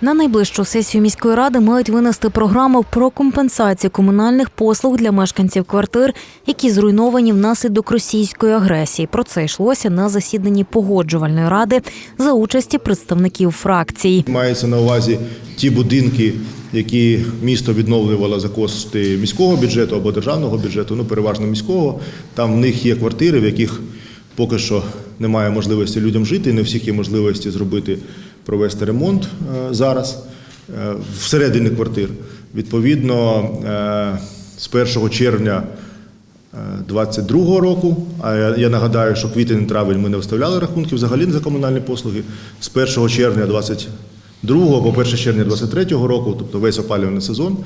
На найближчу сесію міської ради мають винести програму про компенсацію комунальних послуг для мешканців квартир, які зруйновані внаслідок російської агресії. Про це йшлося на засіданні погоджувальної ради за участі представників фракцій. Мається на увазі ті будинки, які місто відновлювало за кошти міського бюджету або державного бюджету, ну переважно міського. Там в них є квартири, в яких поки що немає можливості людям жити. Не всіх є можливості зробити провести ремонт е, зараз е, всередині квартир. Відповідно, е, з 1 червня 22 року. А я, нагадаю, що квітень травень ми не вставляли рахунки взагалі за комунальні послуги. З 1 червня 22 по 1 червня 23 року, тобто весь опалювальний сезон,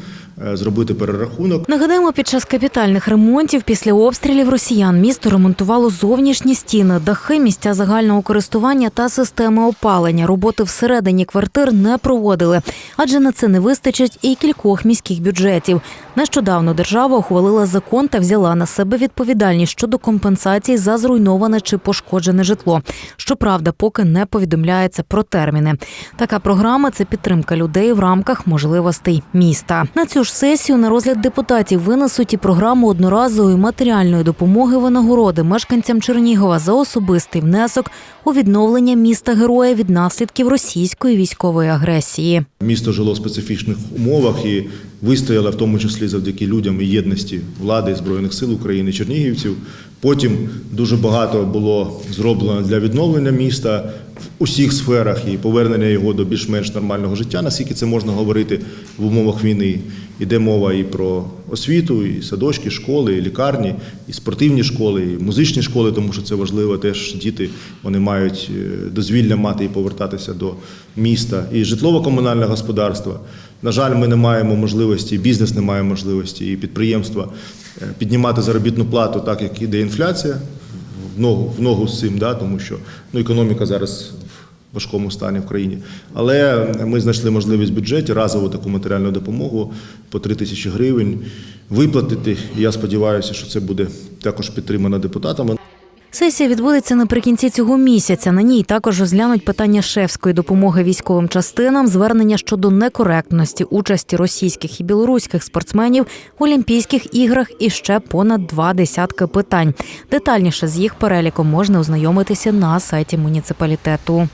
зробити перерахунок. Нагадаємо, під час капітальних ремонтів після обстрілів росіян місто ремонтувало зовнішні стіни, дахи, місця загального користування та системи опалення. Роботи всередині квартир не проводили, адже на це не вистачить і кількох міських бюджетів. Нещодавно держава ухвалила закон та взяла на себе відповідальність щодо компенсації за зруйноване чи пошкоджене житло. Щоправда, поки не повідомляється про терміни. Така програма це підтримка людей в рамках можливостей міста. На цю ж сесію на розгляд депутатів винесуть і програму одноразової матеріальної допомоги винагороди мешканцям Чернігова за особистий внесок у відновлення міста героя від наслідків російської військової агресії. Місто жило в специфічних умовах і вистояло в тому числі завдяки людям і єдності влади і збройних сил України, чернігівців. Потім дуже багато було зроблено для відновлення міста в усіх сферах і повернення його до більш-менш нормального життя. Наскільки це можна говорити в умовах війни? Іде мова і про освіту, і садочки, школи, і лікарні, і спортивні школи, і музичні школи, тому що це важливо. Теж діти вони мають е, дозвілля мати і повертатися до міста, і житлово-комунальне господарство. На жаль, ми не маємо можливості, бізнес не має можливості, і підприємства піднімати заробітну плату, так як іде інфляція в ногу, в ногу з цим, да, тому що ну, економіка зараз в важкому стані в країні. Але ми знайшли можливість в бюджеті разову таку матеріальну допомогу по 3 тисячі гривень виплатити. І я сподіваюся, що це буде також підтримано депутатами. Сесія відбудеться наприкінці цього місяця. На ній також розглянуть питання шефської допомоги військовим частинам, звернення щодо некоректності участі російських і білоруських спортсменів в Олімпійських іграх і ще понад два десятки питань. Детальніше з їх переліком можна ознайомитися на сайті муніципалітету.